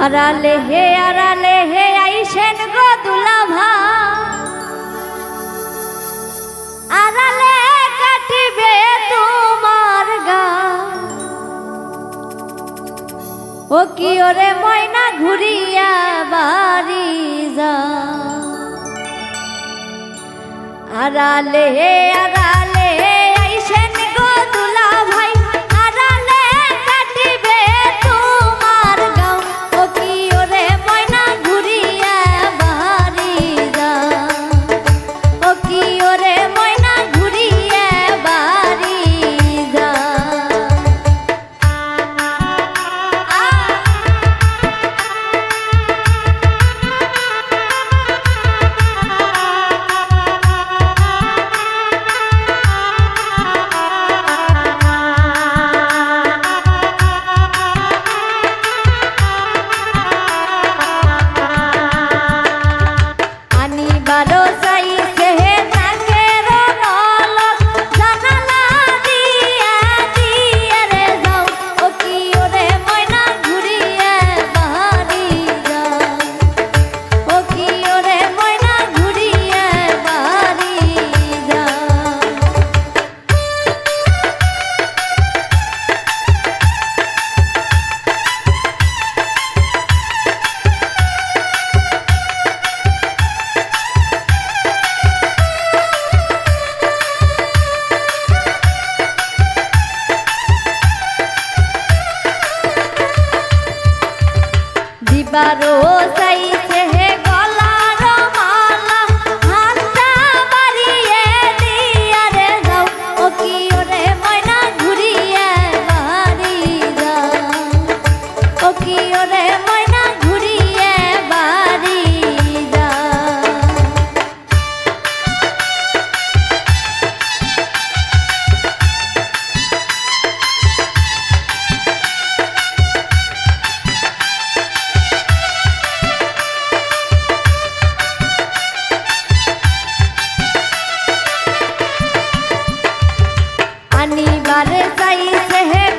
আরালে হে আরালে হে, আইসেন গো দুলাভা। আরালে কাটিবে তোমার গা। ও কি ওরে ময়না ঘুরিয়া বাড়ি যা। আরালে হে আরালে দিবারো চাইছে হে গলার মালা হাতটা বাড়িয়ে দিয়া রে যাও। ও কি ওরে ময়না कर सही से है